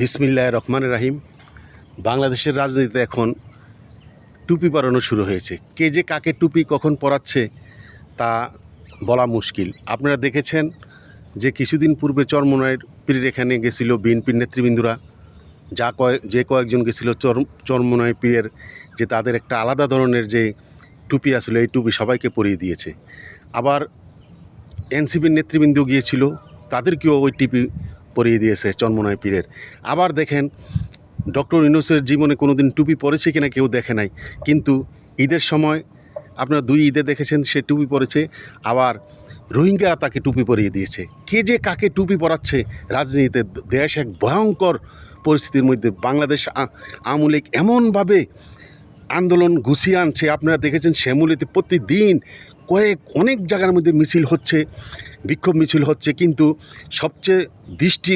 বিসমিল্লাহ রহমান রাহিম। বাংলাদেশের রাজনীতিতে এখন টুপি পরানো শুরু হয়েছে। কে যে কাকে টুপি কখন পরাচ্ছে তা বলা মুশকিল। আপনারা দেখেছেন যে কিছুদিন পূর্বে চরমনায়ের পীরের এখানে গেছিল বিএনপির নেতৃবৃন্দরা। যা কয়েক যে কয়েকজন গেছিল চর চরমনায় পীরের, যে তাদের একটা আলাদা ধরনের যে টুপি আসলে এই টুপি সবাইকে পরিয়ে দিয়েছে। আবার এনসিপির নেতৃবৃন্দ গিয়েছিল, তাদেরকেও ওই টিপি পরিয়ে দিয়েছে চন্মনয় পীরের। আবার দেখেন, ডক্টর ইউনুসের জীবনে কোনো দিন টুপি পরেছে কিনা কেউ দেখে নাই। কিন্তু ঈদের সময় আপনারা দুই ঈদে দেখেছেন, সে টুপি পরেছে, আবার রোহিঙ্গারা তাকে টুপি পরিয়ে দিয়েছে। কে যে কাকে টুপি পরাচ্ছে রাজনীতিতে, দেশ এক ভয়ঙ্কর পরিস্থিতির মধ্যে। বাংলাদেশ আওয়ামী লীগ এমনভাবে আন্দোলন গুছিয়ে আনছে। আপনারা দেখেছেন, শ্যামলিতে প্রতিদিন কয়েক, অনেক জায়গার মধ্যে মিছিল হচ্ছে, বিক্ষোভ মিছিল হচ্ছে, কিন্তু সবচেয়ে দৃষ্টি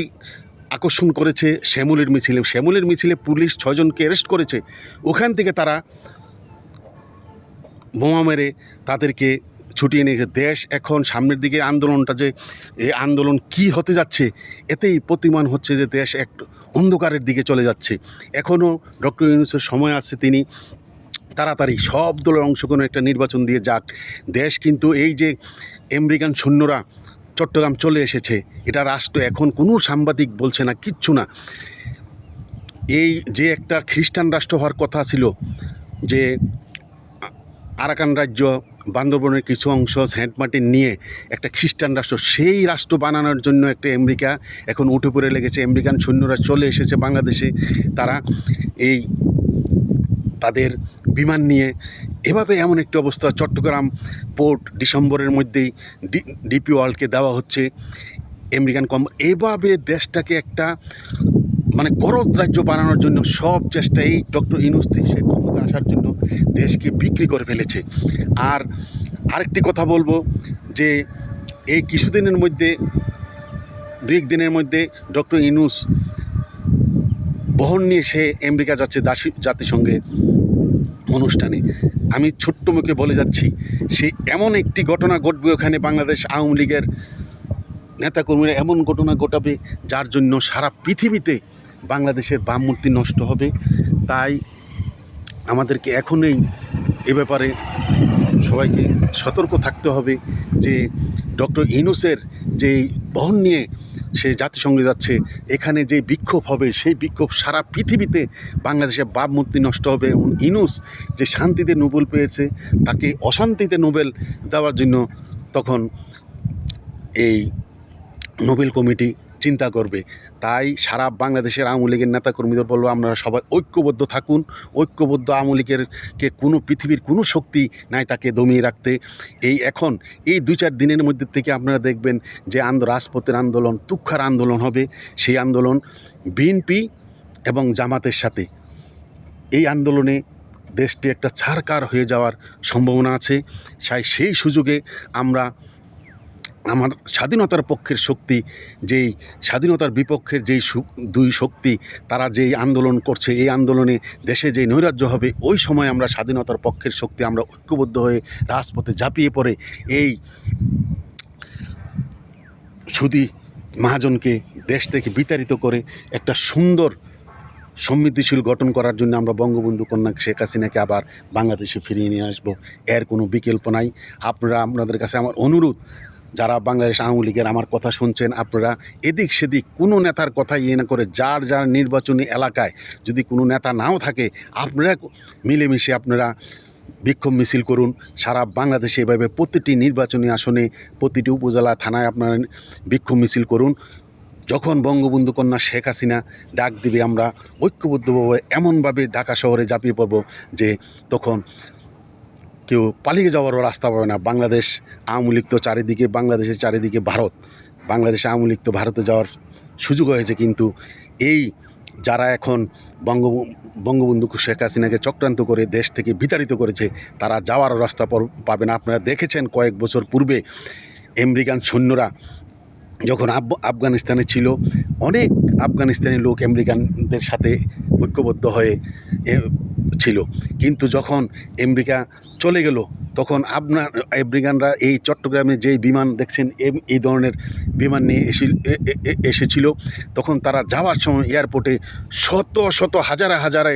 আকর্ষণ করেছে শ্যামলের মিছিলে। শ্যামলের মিছিলে পুলিশ ছয়জনকে অ্যারেস্ট করেছে। ওখান থেকে তারা বোমা মেরে তাদেরকে ছুটিয়ে নিয়ে দেশ এখন সামনের দিকে আন্দোলনটা যে এই আন্দোলন কি হতে যাচ্ছে, এতেই প্রতিমান হচ্ছে যে দেশ এক অন্ধকারের দিকে চলে যাচ্ছে। এখনও ডক্টর ইউনুসের সময় আছে তিনি তাড়াতাড়ি সব দলের অংশগ্রহণে একটা নির্বাচন দিয়ে যাক। দেশ কিন্তু এই যে আমেরিকান সৈন্যরা চট্টগ্রাম চলে এসেছে, এটা রাষ্ট্র এখন কোনো সাংবাদিক বলছে না, কিচ্ছু না। এই যে একটা খ্রিস্টান রাষ্ট্র হওয়ার কথা ছিল যে, আরাকান রাজ্য, বান্দরবনের কিছু অংশ, সেন্ট মার্টিন নিয়ে একটা খ্রিস্টান রাষ্ট্র, সেই রাষ্ট্র বানানোর জন্য একটা আমেরিকা এখন উঠে পড়ে লেগেছে। আমেরিকান সৈন্যরা চলে এসেছে বাংলাদেশে। তারা এই তাদের বিমান নিয়ে। এভাবে এমন একটি অবস্থা চট্টগ্রাম পোর্ট ডিসেম্বরের মধ্যেই ডিপি ওয়ার্ল্ডকে দেওয়া হচ্ছে। আমেরিকান কম, এভাবে দেশটাকে একটা মানে করদ রাজ্য বানানোর জন্য সব চেষ্টা এই ডক্টর ইনুস্তি সে ক্ষমতা আসার জন্য দেশকে বিক্রি করে ফেলেছে। আর আরেকটি কথা বলব যে, এই কিছুদিনের মধ্যে দু দিনের মধ্যে ডক্টর ইনুস বহন নিয়ে সে আমেরিকা যাচ্ছে দাসী জাতিসংঘে অনুষ্ঠানে। আমি ছোট্ট মুখে বলে যাচ্ছি, সে এমন একটি ঘটনা ঘটবে ওখানে বাংলাদেশ আওয়ামী লীগের নেতাকর্মীরা এমন ঘটনা ঘটাবে যার জন্য সারা পৃথিবীতে বাংলাদেশের বামমূর্তি নষ্ট হবে। তাই আমাদেরকে এখনই এ ব্যাপারে সবাইকে সতর্ক থাকতে হবে যে ডক্টর ইনুসের যে বহন নিয়ে সে জাতিসংঘে যাচ্ছে, এখানে যে বিক্ষোভ হবে, সেই বিক্ষোভ সারা পৃথিবীতে বাংলাদেশের মূর্তি নষ্ট হবে এবং ইনুস যে শান্তিতে নোবেল পেয়েছে, তাকে অশান্তিতে নোবেল দেওয়ার জন্য তখন এই নোবেল কমিটি চিন্তা করবে। তাই সারা বাংলাদেশের আওয়ামী লীগের নেতাকর্মীদের বলব আপনারা সবাই ঐক্যবদ্ধ থাকুন। ঐক্যবদ্ধ আওয়ামী লীগের কে কোনো পৃথিবীর কোনো শক্তি নাই তাকে দমিয়ে রাখতে। এই এখন, এই দু চার দিনের মধ্যে থেকে আপনারা দেখবেন যে আন্দো, রাজপথের আন্দোলন, তুক্ষার আন্দোলন হবে। সেই আন্দোলন বিএনপি এবং জামাতের সাথে। এই আন্দোলনে দেশটি একটা ছারকার হয়ে যাওয়ার সম্ভাবনা আছে। তাই সেই সুযোগে আমরা আমার স্বাধীনতার পক্ষের শক্তি, যেই স্বাধীনতার বিপক্ষের যেই দুই শক্তি, তারা যেই আন্দোলন করছে, এই আন্দোলনে দেশে যেই নৈরাজ্য হবে, ওই সময় আমরা স্বাধীনতার পক্ষের শক্তি, আমরা ঐক্যবদ্ধ হয়ে রাজপথে ঝাঁপিয়ে পড়ে এই সুদী মহাজনকে দেশ থেকে বিতাড়িত করে একটা সুন্দর সমৃদ্ধিশীল গঠন করার জন্য আমরা বঙ্গবন্ধু কন্যা শেখ হাসিনাকে আবার বাংলাদেশে ফিরিয়ে নিয়ে আসব। এর কোনো বিকল্প নাই। আপনারা, আপনাদের কাছে আমার অনুরোধ যারা বাংলাদেশ আওয়ামী লীগের আমার কথা শুনছেন আপনারা, এদিক সেদিক কোনো নেতার কথা ইয়ে না করে যার যার নির্বাচনী এলাকায় যদি কোনো নেতা নাও থাকে, আপনারা মিলেমিশে আপনারা বিক্ষোভ মিছিল করুন। সারা বাংলাদেশে এভাবে প্রতিটি নির্বাচনী আসনে, প্রতিটি উপজেলা থানায় আপনারা বিক্ষোভ মিছিল করুন। যখন বঙ্গবন্ধু কন্যা শেখ হাসিনা ডাক দিবে আমরা ঐক্যবদ্ধভাবে এমনভাবে ঢাকা শহরে ঝাঁপিয়ে পড়ব যে তখন কেউ পালিয়ে যাওয়ারও রাস্তা পাবে না। বাংলাদেশ আওয়ামী লীগ তো চারিদিকে, বাংলাদেশের চারিদিকে ভারত। বাংলাদেশ আওয়ামী লীগ তো ভারতে যাওয়ার সুযোগ হয়েছে কিন্তু এই যারা এখন বঙ্গ, বঙ্গবন্ধু শেখ হাসিনাকে চক্রান্ত করে দেশ থেকে বিতাড়িত করেছে, তারা যাওয়ার রাস্তা পাবে না। আপনারা দেখেছেন কয়েক বছর পূর্বে আমেরিকান সৈন্যরা যখন আফ, আফগানিস্তানে ছিল, অনেক আফগানিস্তানি লোক আমেরিকানদের সাথে ঐক্যবদ্ধ হয়ে ছিল। কিন্তু যখন আমেরিকা চলে গেল, তখন আপনার, আফ্রিকানরা এই চট্টগ্রামে যেই বিমান দেখছেন এই ধরনের বিমান নিয়ে এসে এসেছিল। তখন তারা যাওয়ার সময় এয়ারপোর্টে শত শত, হাজারে হাজারে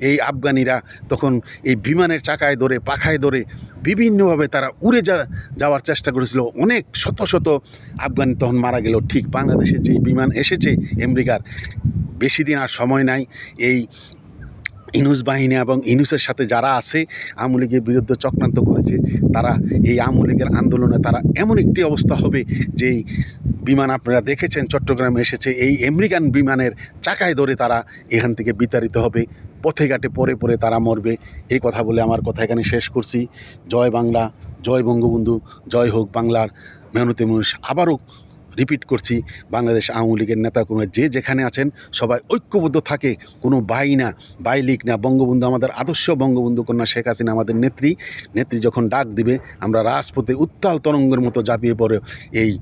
এই আফগানিরা তখন এই বিমানের চাকায় ধরে, পাখায় ধরে বিভিন্নভাবে তারা উড়ে যা, যাওয়ার চেষ্টা করেছিল। অনেক শত শত আফগানি তখন মারা গেল। ঠিক বাংলাদেশে যে বিমান এসেছে আমেরিকার বেশি দিন আর সময় নাই। এই ইনুস বাহিনী এবং ইনুসের সাথে যারা আছে, আওয়ামী লীগের বিরুদ্ধে চক্রান্ত করেছে, তারা এই আওয়ামী লীগের আন্দোলনে তারা এমন একটি অবস্থা হবে যে বিমান আপনারা দেখেছেন, চট্টগ্রামে এসেছে, এই আমেরিকান বিমানের চাকায় ধরে তারা এখান থেকে বিতাড়িত হবে। পথে ঘাটে পরে পরে তারা মরবে। এই কথা বলে আমার কথা এখানে শেষ করছি। জয় বাংলা, জয় বঙ্গবন্ধু, জয় হোক বাংলার মেহনতি মানুষ। আবারও রিপিট করছি, বাংলাদেশ আওয়ামী লীগের নেতাকর্মী যে যেখানে আছেন, সবাই ঐক্যবদ্ধ থাকে, কোনো বাই না, বাই লীগ না, বঙ্গবন্ধু আমাদের আদর্শ বঙ্গবন্ধু কন্যা শেখ হাসিনা আমাদের নেত্রী নেত্রী যখন ডাক দিবে, আমরা রাজপথে উত্তাল তরঙ্গের মতো ঝাঁপিয়ে পড়ে এই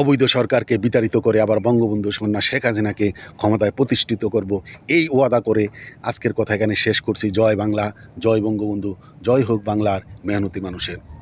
অবৈধ সরকারকে বিতাড়িত করে আবার বঙ্গবন্ধু কন্যা শেখ হাসিনাকে ক্ষমতায় প্রতিষ্ঠিত করব। এই ওয়াদা করে আজকের কথা এখানে শেষ করছি। জয় বাংলা, জয় বঙ্গবন্ধু, জয় হোক বাংলার মেহনতি মানুষের।